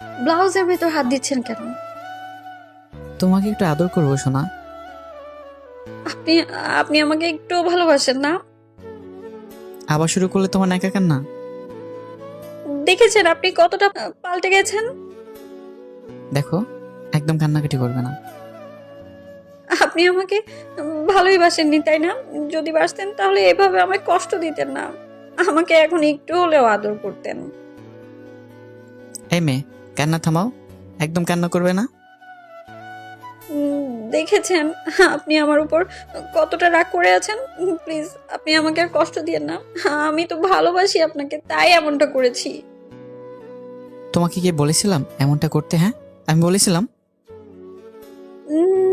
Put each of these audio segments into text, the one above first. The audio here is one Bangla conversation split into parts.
ব্লাউজের ভেতর হাত দিচ্ছেন কেন? তোমাকে একটু আদর করব শোনা আপনি আপনি আমাকে একটু ভালোবাসেন না? আবার শুরু করলে তোমার একা কান্না? দেখেছেন আপনি কতটা পাল্টে গেছেন? দেখো একদম কান্নাকাটি করবে না। আপনি আমাকে ভালোই বাসেননি তাই না? যদি বাসতেন তাহলে এভাবে আমায় কষ্ট দিতেন না। আমাকে এখন একটু হলেও আদর করতেন। এই মেয়ে কান্না থামাও একদম কান্না করবে না। দেখেছেন আপনি আমার উপর কতটা রাগ করে আছেন? প্লিজ আপনি আমাকে আর কষ্ট দিয়েন না। আমি তো ভালোবাসি আপনাকে তাই এমনটা করেছি। তোমাকে কি বলেছিলাম এমনটা করতে হ্যাঁ? আমি বলেছিলাম।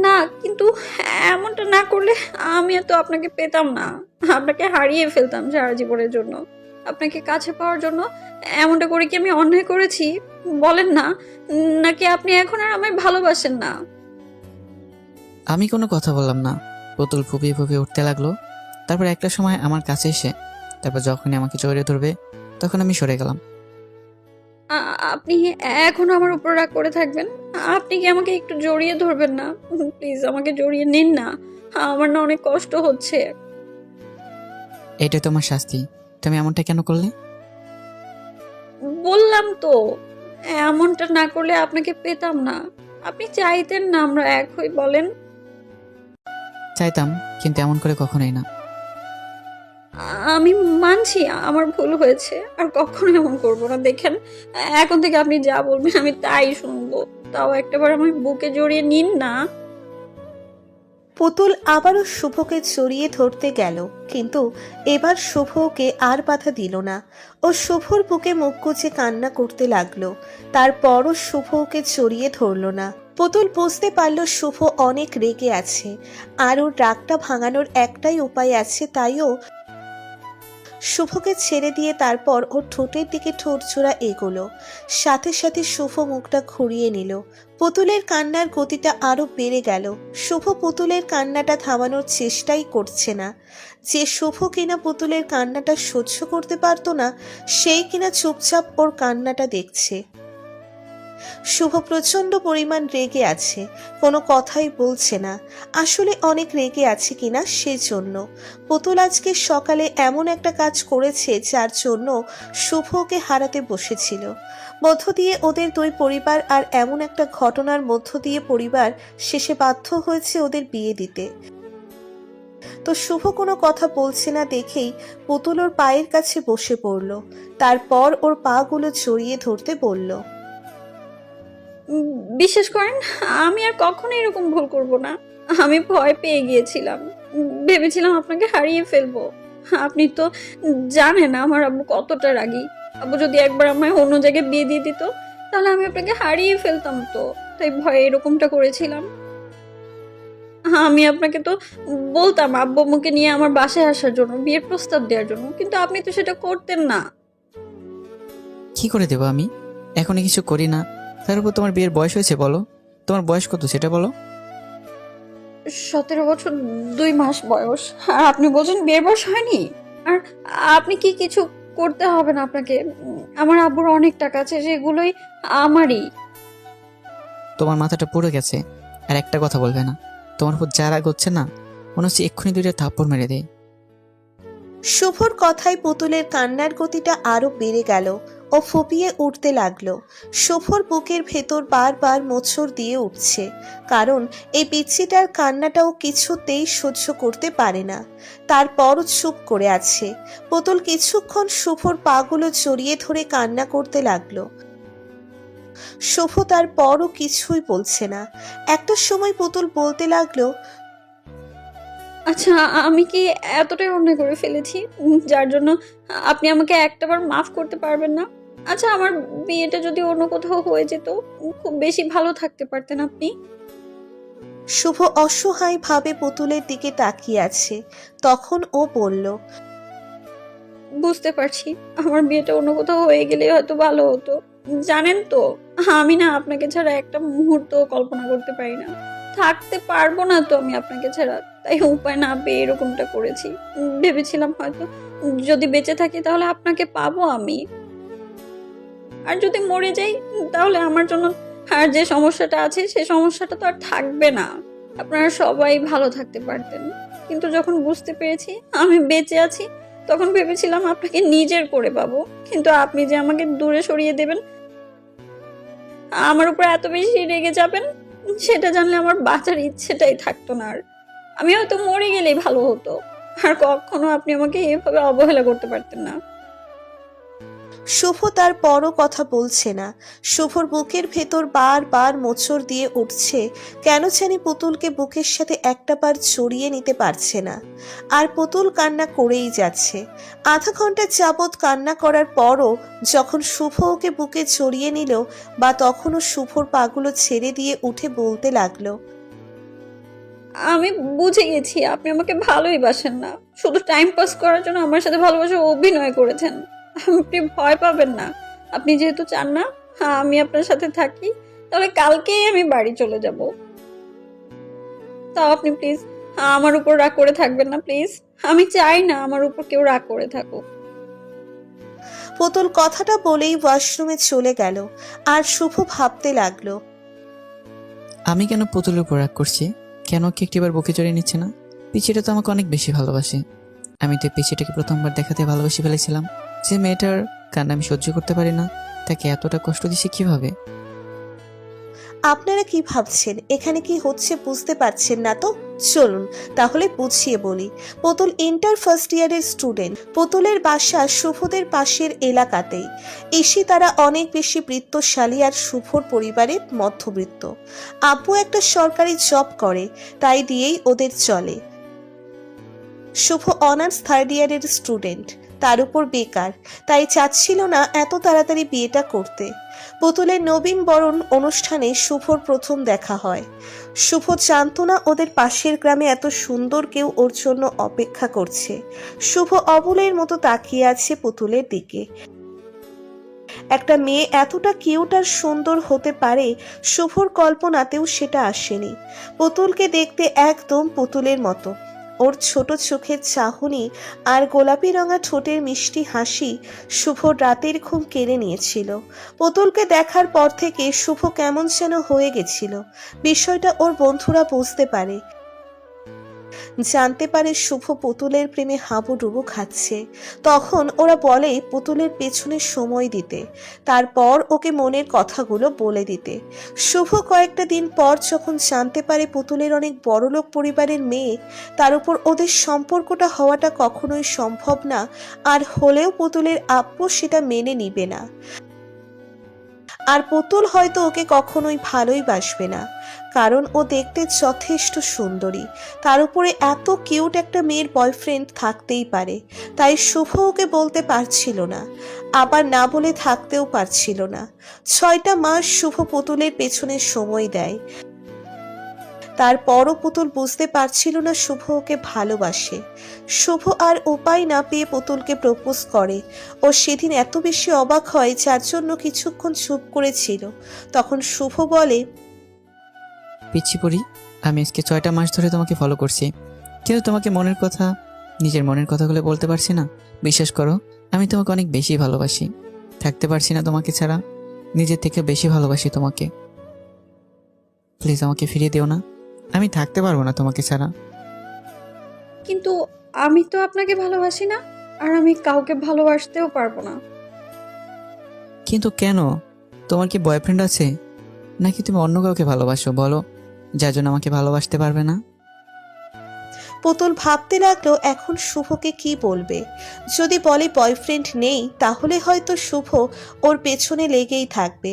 না কিন্তু এমনটা না করলে আমি তো আপনাকে পেতাম না। আপনাকে হারিয়ে ফেলতাম সারা জীবনের জন্য। আপনাকে কাছে পাওয়ার জন্য এমনটা করে কি আমি অন্যায় করেছি? বলেন না নাকি আপনি এখন আর আমায় ভালোবাসেন না? আমি কোনো কথা বললাম না। পুতুল ফুপিয়ে ফুপিয়ে উঠতে লাগল। তারপর একটা সময় আমার কাছে এসে তারপর যখনই আমাকে জড়িয়ে ধরবে তখন আমি সরে গেলাম। আ- আপনি এখনও আমার উপর রাগ করে থাকবেন? আপনি কি আমাকে একটু জড়িয়ে ধরবেন না? প্লিজ আমাকে জড়িয়ে নিন না। আমার না অনেক কষ্ট হচ্ছে। এটাই তোমার শাস্তি। তুমি এমনটা কেন করলে? বললাম তো। এমনটা না করলে আপনাকে পেতাম না। আপনি চাইতেন না আমরা এক হই বলেন। চাইতাম কিন্তু এমন করে কখনোই না। আমি মানছি আমার ভুল হয়েছে। আর কখনো এমন করব না দেখেন। এখন থেকে আপনি যা বলবেন আমি তাই শুনব। তাও একটাবার আমি বুকে জড়িয়ে নিন না। পুতুল আবারও শুভকে জড়িয়ে ধরতে গেল, কিন্তু এবার শুভ ওকে আর বাধা দিল না। ও শুভর বুকে মুখ গুজে কান্না করতে লাগল। তারপরও শুভ ওকে জড়িয়ে ধরল না। পুতুল বুঝতে পারল শুভ অনেক রেগে আছে, আর ওর রাগটা ভাঙানোর একটাই উপায় আছে তাইও শুভকে ছেড়ে দিয়ে তারপর ওর ঠোঁটের দিকে ঠোঁট ছোড়া এগোলো। সাথে সাথে শুভ মুখটা ঘুরিয়ে নিল। পুতুলের কান্নার গতিটা আরও বেড়ে গেল। শুভ পুতুলের কান্নাটা থামানোর চেষ্টাই করছে না। যে শুভ কিনা পুতুলের কান্নাটা সহ্য করতে পারতো না, সেই কিনা চুপচাপ ওর কান্নাটা দেখছে। শুভ প্রচণ্ড পরিমাণ রেগে আছে। কোনো কথাই বলছে না। আসলে অনেক রেগে আছে কিনা সেজন্য। পুতুল আজকে সকালে এমন একটা কাজ করেছে যার জন্য শুভ ওকে হারাতে বসেছিল। মধ্য দিয়ে ওদের দুই পরিবার আর এমন একটা ঘটনার মধ্য দিয়ে পরিবার শেষে বাধ্য হয়েছে ওদের বিয়ে দিতে। তো শুভ কোনো কথা বলছে না দেখেই পুতুল ওর পায়ের কাছে বসে পড়ল। তারপর ওর পাগুলো জড়িয়ে ধরতে বলল বিশ্বাস করেন, আমি আর কখনো এরকম ভুল করব না। আমি ভয় পেয়ে গিয়েছিলাম। ভেবেছিলাম আপনাকে হারিয়ে ফেলব। আপনি তো জানেন আমার আব্বু কতটা রাগী। আব্বু যদি একবার আমায় অন্য জায়গায় বিয়ে দিয়ে দিত, তাহলে আমি আপনাকে হারিয়ে ফেলতাম তো। তাই ভয়ে এরকমটা করেছিলাম। আমি আপনাকে তো বলতাম আব্বু মুখে নিয়ে আমার বাসায় আসার জন্য, বিয়ের প্রস্তাব দেওয়ার জন্য। কিন্তু আপনি তো সেটা করতেন না। কি করে দেবো আমি? এখনই কিছু করি না। তার উপর তোমার বিয়ের বয়স হয়েছে বলো। তোমার বয়স কত সেটা বলো। সতেরো বছর দুই মাস বয়স। আর আপনি বলছেন বিয়ের বয়স হয়নি? আর আপনি কি কিছু করতে হবে না আপনাকে? আমার আব্বুর অনেক টাকা আছে সেগুলোই আমারই। তোমার মাথাটা পুরো গেছে আর একটা কথা বলবে না। তোমার উপর যা রাগ হচ্ছে না মনে হচ্ছে এক্ষুনি দুইটা থাপ্পড় মেরে দেয়। শুভর কথায় পুতুলের কান্নার গতিটা আরও বেড়ে গেল। ও ফুপিয়ে উঠতে লাগল। শুভর বুকের ভেতর বারবার মোচড় দিয়ে উঠছে, কারণ এই পিচ্ছিটার কান্নাটাও কিছুতেই সহ্য করতে পারে না। তারপরও চুপ করে আছে। পুতুল কিছুক্ষণ শুভর পাগুলো জড়িয়ে ধরে কান্না করতে লাগল। শুভ তার পরও কিছুই বলছে না। একটা সময় পুতুল বলতে লাগল আচ্ছা আমি কি এতটাই অন্যায় করে ফেলেছি? যার জন্য আপনি আমাকে একটাবার মাফ করতে পারবেন না? আচ্ছা আমার বিয়েটা যদি অন্য কোথাও হয়ে যেত খুব বেশি ভালো থাকতে পারতেন আপনি। শুভ অসহায় ভাবে পুতুলের দিকে তাকিয়ে আছে। তখন ও বলল বুঝতে পারছি আমার বিয়েটা অন্য কোথাও হয়ে গেলে হয়তো ভালো হতো। জানেন তো আমি না আপনাকে ছাড়া একটা মুহূর্ত কল্পনা করতে পারি না। থাকতে পারব না তো আমি আপনাকে ছাড়া তাই উপায় না পেয়ে এরকমটা করেছি। ভেবেছিলাম হয়তো যদি বেঁচে থাকি তাহলে আপনাকে পাবো আমি। আর যদি মরে যাই, তাহলে আমার জন্য আর যে সমস্যাটা আছে সেই সমস্যাটা তো আর থাকবে না। আপনারা সবাই ভালো থাকতে পারতেন। কিন্তু যখন বুঝতে পেরেছি, আমি বেঁচে আছি, তখন ভেবেছিলাম আপনাকে নিজের করে পাবো। কিন্তু আপনি যে আমাকে দূরে সরিয়ে দেবেন, আমার উপর এত বেশি রেগে যাবেন, সেটা জানলে আমার বাঁচার ইচ্ছেটাই থাকতো না আর। আমি হয়তো মরে গেলেই ভালো হতো। আর কখনো আপনি আমাকে এভাবে অবহেলা করতে পারতেন না। শুভ তার পরও কথা বলছে না। শুভর বুকের ভেতর বারবার মোচড় দিয়ে উঠছে, কেন জানি পুতুলকে বুকের সাথে একটা পার জড়িয়ে নিতে পারছে না। আর পুতুল কান্না করেই যাচ্ছে। আধা ঘণ্টা যাবৎ কান্না করার পরও যখন শুভ ওকে বুকে জড়িয়ে নিল বা তখনও শুভর পাগুলো ছেড়ে দিয়ে উঠে বলতে লাগল, আমি বুঝে গেছি, আপনি আমাকে ভালোই বাসেন না। শুধু টাইম পাস করার জন্য আমার সাথে ভালোবাসা অভিনয় করেছেন। আপনি ভয় পাবেন না। আপনি যেহেতু চান না হ্যাঁ আমি আপনার সাথে থাকি। তাহলে কালকেই আমি বাড়ি চলে যাব। তাও আপনি প্লিজ আমার উপর রাগ করে থাকবেন না প্লিজ আমি চাই না আমার উপর কেউ রাগ করে থাকুক। পুতুল কথাটা বলেই ওয়াশরুমে চলে গেল। আর শুভ ভাবতে লাগল আমি কেন পুতুলের উপর রাগ করছি? কেন কি একটিবার বুকে জড়িয়ে নিচ্ছে না? পিচিটা তো আমাকে অনেক বেশি ভালোবাসে। আমি তো পিচিটাকে প্রথমবার দেখাতে ভালোবেসে ফেলেছিলাম। যে মেয়েটার কান্না আমি সহ্য করতে পারি না, তাকে এতটা কষ্ট দিছি কীভাবে? আপনারা কি ভাবছেন? এখানে কি হচ্ছে বুঝতে পারছেন না তো? চলুন, তাহলে বুঝিয়ে বলি। পুতুল ইন্টার ফার্স্ট ইয়ারের স্টুডেন্ট। পুতুলের বাসা শুভদের পাশের এলাকাতেই। এসে তারা অনেক বেশি বৃত্তশালী আর শুভর পরিবারের মধ্যবৃত্ত। আব্বু একটা সরকারি জব করে, তাই দিয়েই ওদের চলে। শুভ অনার্স থার্ড ইয়ারের স্টুডেন্ট। তার উপর বেকার। তাই চাচ্ছিল না এত তাড়াতাড়ি বিয়েটা করতে। পুতুলের নবীন বরণ অনুষ্ঠানে শুভর প্রথম দেখা হয়। শুভ জানতো না ওদের পাশের গ্রামে এত সুন্দর কেউ ওর জন্য অপেক্ষা করছে। শুভ অবলের মতো তাকিয়ে আছে পুতুলের দিকে। একটা মেয়ে এতটা কিউট আর সুন্দর হতে পারে শুভর কল্পনাতেও সেটা আসেনি। পুতুলকে দেখতে একদম পুতুলের মতো। ওর ছোট চোখের চাহনি আর গোলাপি রঙা ঠোঁটের মিষ্টি হাসি শুভ রাতের ঘুম কেড়ে নিয়েছিল। পুতুলকে দেখার পর থেকে শুভ কেমন যেন হয়ে গেছিল। বিষয়টা ওর বন্ধুরা বুঝতে পারে। জানতে পারে শুভ পুতুলের প্রেমে হাবুডুবু খাচ্ছে। তখন ওরা বলে, পুতুলের পেছনে সময় দিতে। তারপর ওকে মনের কথাগুলো বলে দিতে। শুভ কয়েকটা দিন পর যখন জানতে পারে পুতুলের অনেক বড়লোক পরিবারের মেয়ে, তার উপর ওদের সম্পর্কটা হওয়াটা কখনোই সম্ভব না, আর হলেও পুতুলের আপ্য সেটা মেনে নিবে না। আর পুতুল হয়তো ওকে কখনোই ভালোই বাসবে না, কারণ ও দেখতে যথেষ্ট সুন্দরী। তার উপরে এত কিউট একটা মেয়ের বয়ফ্রেন্ড থাকতেই পারে, তাই শুভ ওকে বলতে পারছিল না, আবার না বলে থাকতেও পারছিল না। ছয়টা মাস শুভ পুতুলের পেছনে সময় দেয় তারপরও পুতুল বুঝতে পারছিল না শুভ ওকে ভালোবাসে। শুভ আর উপায় না পেয়ে পুতুলকে প্রপোজ করে। ও সেদিন এত বেশি অবাক হয় যার জন্য কিছুক্ষণ চুপ করেছিল। তখন শুভ বলে, পিচ্ছি পড়ি আমি আজকে ছয়টা মাস ধরে তোমাকে ফলো করছি। কিন্তু তোমাকে মনের কথা, নিজের মনের কথাগুলো বলতে পারছি না। বিশ্বাস করো, আমি তোমাকে অনেক বেশি ভালোবাসি। থাকতে পারছি না তোমাকে ছাড়া। নিজের থেকে বেশি ভালোবাসি তোমাকে। প্লিজ আমাকে ফিরিয়ে দিও না। আমি থাকতে পারব না তোমাকে ছাড়া। কিন্তু আমি তো আপনাকে ভালোবাসি না আর আমি কাউকে ভালোবাসতেও পারব না। কিন্তু কেন? তোমার কি বয়ফ্রেন্ড আছে? নাকি তুমি অন্য কাউকে ভালোবাসো বলো? যার জন্য আমাকে ভালোবাসতে পারবে না? পুতুল ভাবতে লাগল এখন শুভকে কি বলবে। যদি বলে বয়ফ্রেন্ড নেই, তাহলে হয়তো শুভ ওর পেছনে লেগেই থাকবে।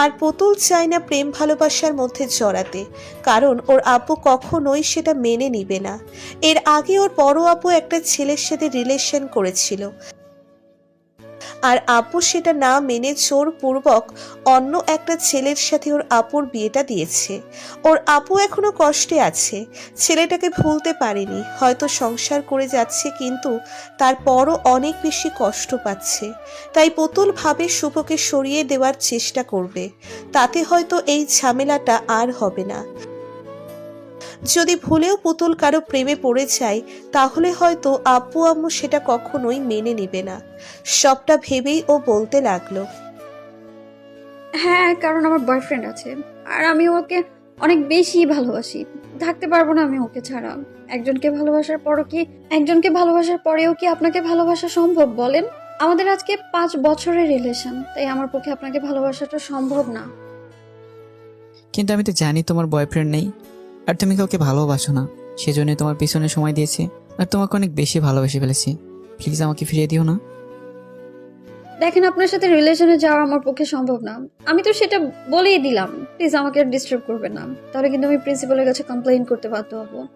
আর পুতুল চায় না প্রেম ভালোবাসার মধ্যে জড়াতে, কারণ ওর আব্বু কখনোই সেটা মেনে নিবে না। এর আগে ওর বড় আপু একটা ছেলের সাথে রিলেশন করেছিল। আর আপু সেটা না মেনে জোরপূর্বক অন্য একটা ছেলের সাথে ওর আপুর বিয়েটা দিয়েছে। ওর আপু এখনও কষ্টে আছে। ছেলেটাকে ভুলতে পারেনি। হয়তো সংসার করে যাচ্ছে কিন্তু তারপরও অনেক বেশি কষ্ট পাচ্ছে। তাই পুতুল ভাবে শুভকে সরিয়ে দেওয়ার চেষ্টা করবে। তাতে হয়তো এই ঝামেলাটা আর হবে না। যদি ভুলেও পুতুল কারও প্রেমে পড়ে যায় তাহলে হয়তো আব্বু আম্মু সেটা কখনোই মেনে নেবে না। সবটা ভেবেই ও বলতে লাগল। হ্যাঁ কারণ আমার বয়ফ্রেন্ড আছে। আর আমি ওকে অনেক বেশি ভালোবাসি। থাকতে পারব না আমি ওকে ছাড়া। একজনকে ভালোবাসার পরও কি একজনকে ভালোবাসার পরেও কি আপনাকে ভালোবাসা সম্ভব বলেন? আমাদের আজকে পাঁচ বছরের রিলেশন তাই আমার পক্ষে আপনাকে ভালোবাসাটা সম্ভব না। কিন্তু আমি তো জানি তোমার বয়ফ্রেন্ড নেই। আর তুমি কাউকে ভালোবাসো না। সেজন্য তোমার পিছনে সময় দিয়েছি। আর তোমাকে অনেক বেশি ভালোবেসে ফেলেছি। প্লিজ আমাকে ফিরিয়ে দিও না। দেখেন আপনার সাথে রিলেশনে যাওয়া আমার পক্ষে সম্ভব না। আমি তো সেটা বলেই দিলাম। প্লিজ আমাকে ডিস্টার্ব করবেন না। তাহলে কিন্তু আমি প্রিন্সিপালের কাছে কমপ্লেইন করতে বাধ্য হব।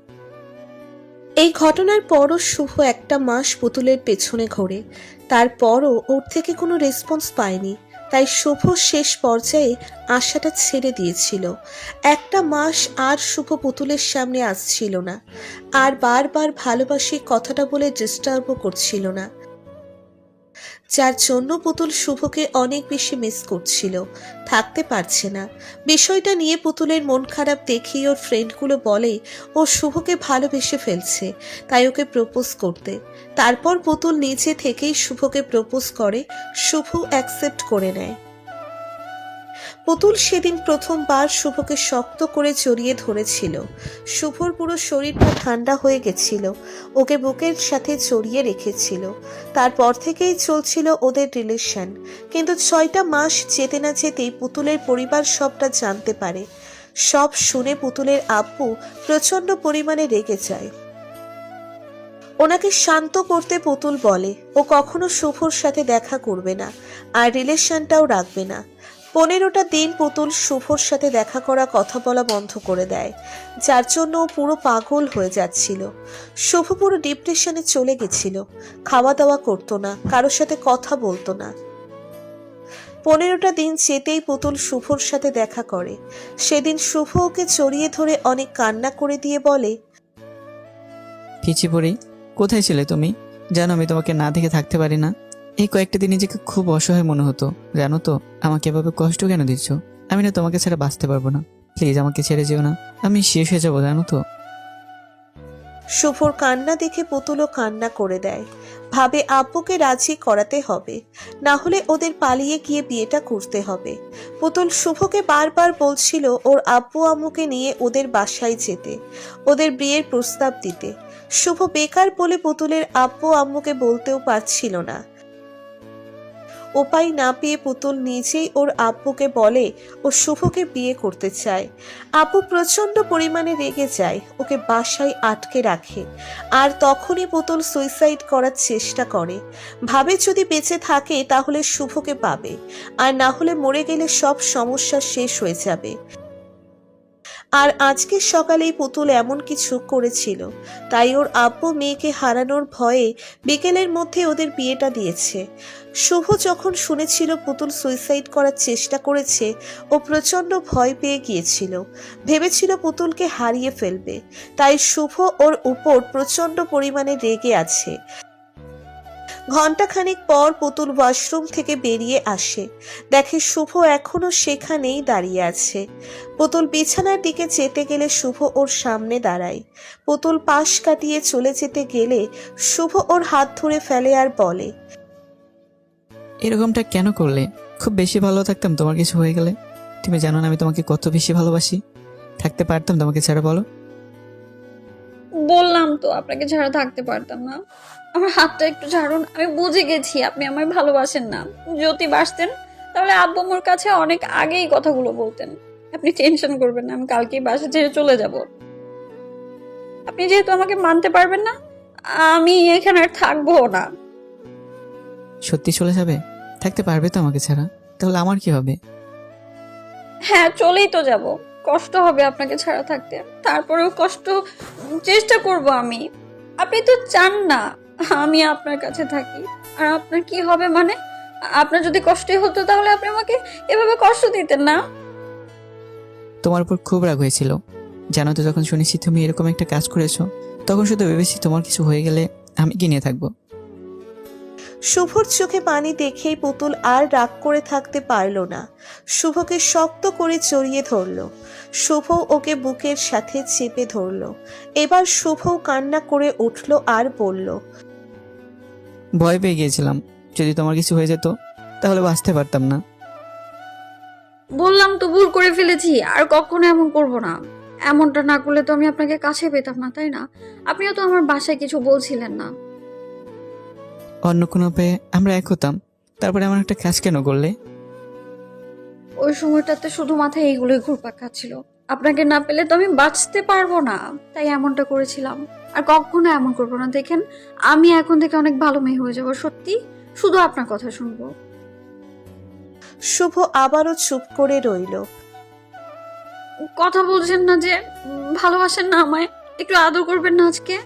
এই ঘটনার পরও শুভ একটা মাস পুতুলের পেছনে ঘোরে। তারপরও ওর থেকে কোনো রেসপন্স পায়নি। তাই শুভ শেষ পর্যায়ে আশাটা ছেড়ে দিয়েছিল। একটা মাস আর শুভ পুতুলের সামনে আসছিল না। আর বারবার ভালোবাসি কথাটা বলে ডিস্টার্বও করছিল না। যার জন্য পুতুল শুভকে অনেক বেশি মিস করছিল। থাকতে পারছে না। বিষয়টা নিয়ে পুতুলের মন খারাপ দেখেই ওর ফ্রেন্ডগুলো বলে, ও শুভকে ভালোবেসে ফেলছে, তাই ওকে প্রপোজ করতে। তারপর পুতুল নিচে থেকেই শুভকে প্রপোজ করে শুভ অ্যাকসেপ্ট করে নেয়। পুতুল সেদিন প্রথমবার শুভকে শক্ত করে জড়িয়ে ধরেছিল। শুভর পুরো শরীরটা ঠান্ডা হয়ে গেছিল। ওকে বুকের সাথে জড়িয়ে রেখেছিল। তারপর থেকেই চলছিল ওদের রিলেশন। কিন্তু ছয়টা মাস যেতে না যেতেই পুতুলের পরিবার সবটা জানতে পারে। সব শুনে পুতুলের আব্বু প্রচণ্ড পরিমাণে রেগে যায়। ওনাকে শান্ত করতে পুতুল বলে, ও কখনো শুভর সাথে দেখা করবে না, আর রিলেশনটাও রাখবে না। পনেরোটা দিন পুতুল শুভর সাথে দেখা করা কথা বলা বন্ধ করে দেয়, যার জন্য ও পুরো পাগল হয়ে যাচ্ছিল। শুভ পুরো ডিপ্রেশনে চলে গেছিল। খাওয়া দাওয়া করতো না, কারোর সাথে কথা বলতো না। পনেরোটা দিন যেতেই পুতুল শুভর সাথে দেখা করে। সেদিন শুভ ওকে চড়িয়ে ধরে অনেক কান্না করে দিয়ে বলে পিচি পড়ি কোথায় ছিলে তুমি? জানো আমি তোমাকে না দেখে থাকতে পারি না। এই কয়েকটা দিন নিজেকে খুব অসহায় মনে হতো। জানো তো, আমাকে এভাবে কষ্ট কেন দিচ্ছ? আমি না তোমাকে ছাড়া বাঁচতে পারব না। প্লিজ আমাকে ছেড়ে যেও না। আমি শেষ হয়ে যাব, জানো তো। শুভর কান্না দেখে পুতুলও কান্না করে দেয়। ভাবে, আব্বুকে রাজি করাতে হবে। না হলে ওদের পালিয়ে গিয়ে বিয়েটা করতে হবে। পুতুল শুভকে বারবার বলছিল ওর আব্বু আম্মুকে নিয়ে ওদের বাসায় যেতে, ওদের বিয়ের প্রস্তাব দিতে। শুভ বেকার বলে পুতুলের আব্বু আম্মুকে বলতেও পারছিল না। উপায় না পেয়ে পুতুল নিজেই ওর আব্বুকে বলে ও শুভকে বিয়ে করতে চায়। আপু প্রচণ্ড পরিমাণে রেগে যায়, ওকে বাসায় আটকে রাখে। আর তখনই পুতুল সুইসাইড করার চেষ্টা করে। ভাবে যদি বেঁচে থাকে, তাহলে শুভকে পাবে। আর না হলে মরে গেলে সব সমস্যা শেষ হয়ে যাবে। আর আজকে সকালেই পুতুল এমন কিছু করেছিল। তাই ওর আব্বু মেয়েকে হারানোর ভয়ে বিকেলের মধ্যে ওদের বিয়েটা দিয়েছে। শুভ যখন শুনেছিল পুতুল সুইসাইড করার চেষ্টা করেছে ও প্রচণ্ড ভয় পেয়ে গিয়েছিল। ভেবেছিল পুতুলকে হারিয়ে ফেলবে। তাই শুভ ওর উপর প্রচণ্ড পরিমাণে রেগে আছে। ঘন্টাখানিক পর পুতুল ওয়াশরুম থেকে বেরিয়ে আসে। দেখে শুভ এখনও সেখানেই দাঁড়িয়ে আছে। পুতুল বিছানার দিকে যেতে গেলে শুভ ওর সামনে দাঁড়ায়। পুতুল পাশ কাটিয়ে চলে যেতে গেলে শুভ ওর হাত ধরে ফেলে আর বলে এরকমটা কেন করলে? খুব বেশি ভালো থাকতাম, তোমার কিছু হয়ে গেলে। তুমি জানো না আমি তোমাকে কত বেশি ভালোবাসি। থাকতে পারতাম, তোমাকে ছাড়া বলো। বললাম তো, আপনাকে ছাড়া থাকতে পারতাম না। আমার হাতটা একটু ছাড়ুন, আমি বুঝে গেছি, আপনি আমায় ভালোবাসেন না। যদি বাসতেন, তাহলে আব্বু আমার কাছে অনেক আগেই কথাগুলো বলতেন। আপনি টেনশন করবেন না, আমি কালকেই বাসা ছেড়ে চলে যাব। আপনি যেহেতু আমাকে মানতে পারবেন না, আমি এখানে আর থাকব না। সত্যি চলে যাবে? থাকতে পারবে তো আমাকে ছাড়া? তাহলে আমার কি হবে? হ্যাঁ চলেই তো যাব। কষ্ট হবে আপনাকে ছাড়া থাকতে। তারপরেও কষ্ট চেষ্টা করব আমি। আপনি তো চান না আমি আপনার কাছে থাকি। আর আপনার কি হবে মানে? আপনার যদি কষ্টই হতো তাহলে আপনি আমাকে এভাবে কষ্ট দিতেন না? তোমার উপর খুব রাগ হয়েছিল। জানো তো যখন শুনেছি তুমি এরকম একটা কাজ করেছ তখন শুধু ভেবেছি তোমার কিছু হয়ে গেলে আমি কি নিয়ে থাকব? শুভর চোখে পানি দেখেই পুতুল আর রাগ করে থাকতে পারল না। শুভকে শক্ত করে জড়িয়ে ধরল। শুভ ওকে বুকের সাথে চেপে ধরল। এবার শুভ কান্না করে উঠল আর বলল ভয় পেয়ে গিয়েছিলাম। যদি তোমার কিছু হয়ে যেত তাহলে বাঁচতে পারতাম না। বললাম তো ভুল করে ফেলেছি আর কখনো এমন করব না। এমনটা না করলে তো আমি আপনাকে কাছে পেতাম না তাই না? আপনিও তো আমার বাসায় কিছু বলছিলেন না। অন্য কোনো পেয়ে আমরা এক হতাম। তারপরে আমার একটা কাজ কেন করলে? ওই সময়টাতে শুধু মাথায় এইগুলোই ঘুরপাক খাচ্ছিল। আপনাকে না পেলে তো আমি বাঁচতে পারব না। তাই এমনটা করেছিলাম। আর কখনো এমন করব না। দেখেন আমি এখন থেকে অনেক ভালো মেয়ে হয়ে যাব। সত্যি শুধু আপনার কথা শুনব। শুভ আবারও চুপ করে রইল। কথা বলছেন না যে ভালোবাসেন না আমায়। একটু আদর করবেন না আজকে?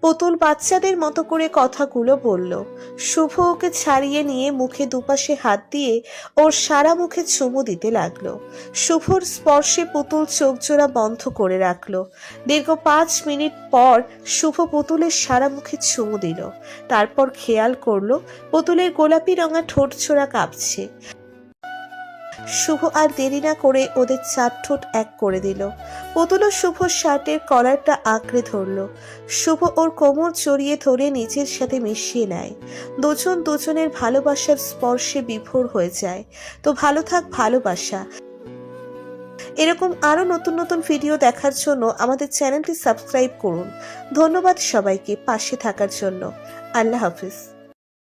পুতুল বাচ্চাদের মতো করে কথাগুলো বলল। শুভ ওকে ছাড়িয়ে নিয়ে মুখে দুপাশে হাত দিয়ে ওর সারা মুখে চুমু দিতে লাগল। শুভর স্পর্শে পুতুল চোখ জোড়া বন্ধ করে রাখল। দীর্ঘ পাঁচ মিনিট পর শুভ পুতুলের সারা মুখে চুমু দিল। তারপর খেয়াল করল পুতুলের গোলাপি রঙা ঠোঁট ছোড়া কাঁপছে। শুভ আর দেরি না করে ওদের চার ঠোঁট এক করে দিল। পুতুল ও শুভ শার্টের কলারটা আঁকড়ে ধরলো। শুভ ওর কোমর জড়িয়ে ধরে নিজের সাথে মিশিয়ে নেয়। দুজন দুজনের ভালোবাসার স্পর্শে বিভোর হয়ে যায়। তো ভালো থাক ভালোবাসা। এরকম আরও নতুন নতুন ভিডিও দেখার জন্য আমাদের চ্যানেলটি সাবস্ক্রাইব করুন। ধন্যবাদ সবাইকে পাশে থাকার জন্য। আল্লাহ হাফিজ।